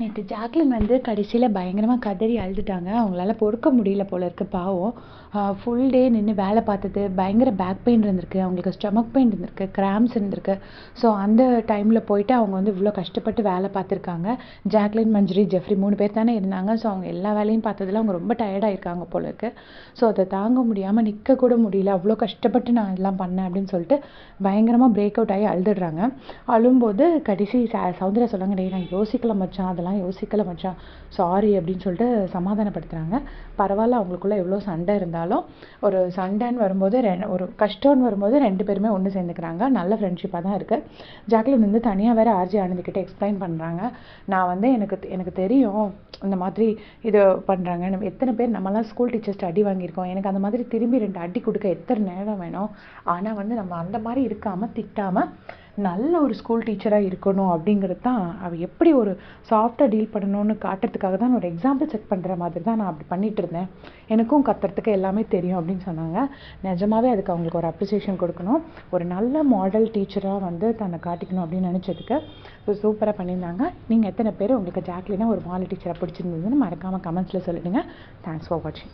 நேற்று ஜாக்லின் வந்து கடைசியில் பயங்கரமாக கதறி அழுதுட்டாங்க. அவங்களால பொறுக்க முடியல போல இருக்கு. பாவம். ஃபுல் டே நின்று வேலை பார்த்தது. பயங்கர பேக் பெயின் இருந்திருக்கு. அவங்களுக்கு ஸ்டொமக் பெயின் இருந்திருக்கு. கிராம்ஸ் இருந்திருக்கு. ஸோ அந்த டைமில் போயிட்டு அவங்க வந்து இவ்வளோ கஷ்டப்பட்டு வேலை பார்த்துருக்காங்க. ஜாக்லின் மஞ்சுரி ஜெஃப்ரி மூணு பேர் தானே இருந்தாங்க. ஸோ அவங்க எல்லா வேலையும் பார்த்ததுல அவங்க ரொம்ப டயர்டாக இருக்காங்க போல இருக்கு. ஸோ அதை தாங்க முடியாமல் நிற்கக்கூட முடியல. அவ்வளோ கஷ்டப்பட்டு நான் எல்லாம் பண்ணேன் அப்படின்னு சொல்லிட்டு பயங்கரமாக பிரேக் அவுட் ஆகி அழுதுடுறாங்க. அழும்போது கடைசி ச சௌந்தர்யா சொல்லுவாங்க டே நான் யோசிக்கல மச்சான். அதெல்லாம் யோசிக்கல மச்சான். சாரி அப்படின்னு சொல்லிட்டு சமாதானப்படுத்துகிறாங்க பரவாயில்ல அவங்களுக்குள்ளே எவ்வளோ சண்டை இருந்தாலும் ஒரு சண்டைன்னு வரும்போது ரெ ஒரு கஷ்டம்னு வரும்போது ரெண்டு பேருமே ஒன்று சேர்ந்துக்கிறாங்க. நல்ல ஃப்ரெண்ட்ஷிப்பாக தான் இருக்குது ஜாக்லின் வந்து தனியாக வேறு ஆர்ஜி ஆனந்திக்கிட்ட எக்ஸ்பிளைன் பண்ணுறாங்க நான் வந்து எனக்கு எனக்கு தெரியும் இந்த மாதிரி இது பண்ணுறாங்க எத்தனை பேர் நம்மலாம் ஸ்கூல் டீச்சர்ஸ்ட்டு அடி வாங்கியிருக்கோம். எனக்கு அந்த மாதிரி திரும்பி ரெண்டு அடி கொடுக்க எத்தனை நேரம் வேணும்? ஆனால் வந்து நம்ம அந்த மாதிரி இருக்காமல் திட்டாமல் நல்ல ஒரு ஸ்கூல் டீச்சராக இருக்கணும் அப்படிங்கிறது தான் அவள் எப்படி ஒரு சாஃப்டாக டீல் பண்ணணும்னு காட்டுறதுக்காக தான் ஒரு எக்ஸாம்பிள் செக் பண்ணுற மாதிரி தான் நான் அப்படி பண்ணிட்டு இருந்தேன். எனக்கும் கத்துறதுக்கு எல்லாமே தெரியும் அப்படின்னு சொன்னாங்க. நிஜமாவே அதுக்கு அவங்களுக்கு ஒரு அப்ரிசியேஷன் கொடுக்கணும். ஒரு நல்ல மாடல் டீச்சராக வந்து தன்னை காட்டிக்கணும் அப்படின்னு நினச்சதுக்கு ஸோ சூப்பராக பண்ணியிருந்தாங்க. நீங்கள் எத்தனை பேர் உங்களுக்கு ஜாக்லினா ஒரு மாடல் டீச்சராக பிடிச்சிருந்ததுன்னு மறக்காமல் கமெண்ட்ஸில் சொல்லிடுங்க. தேங்க்ஸ் ஃபார் வாட்சிங்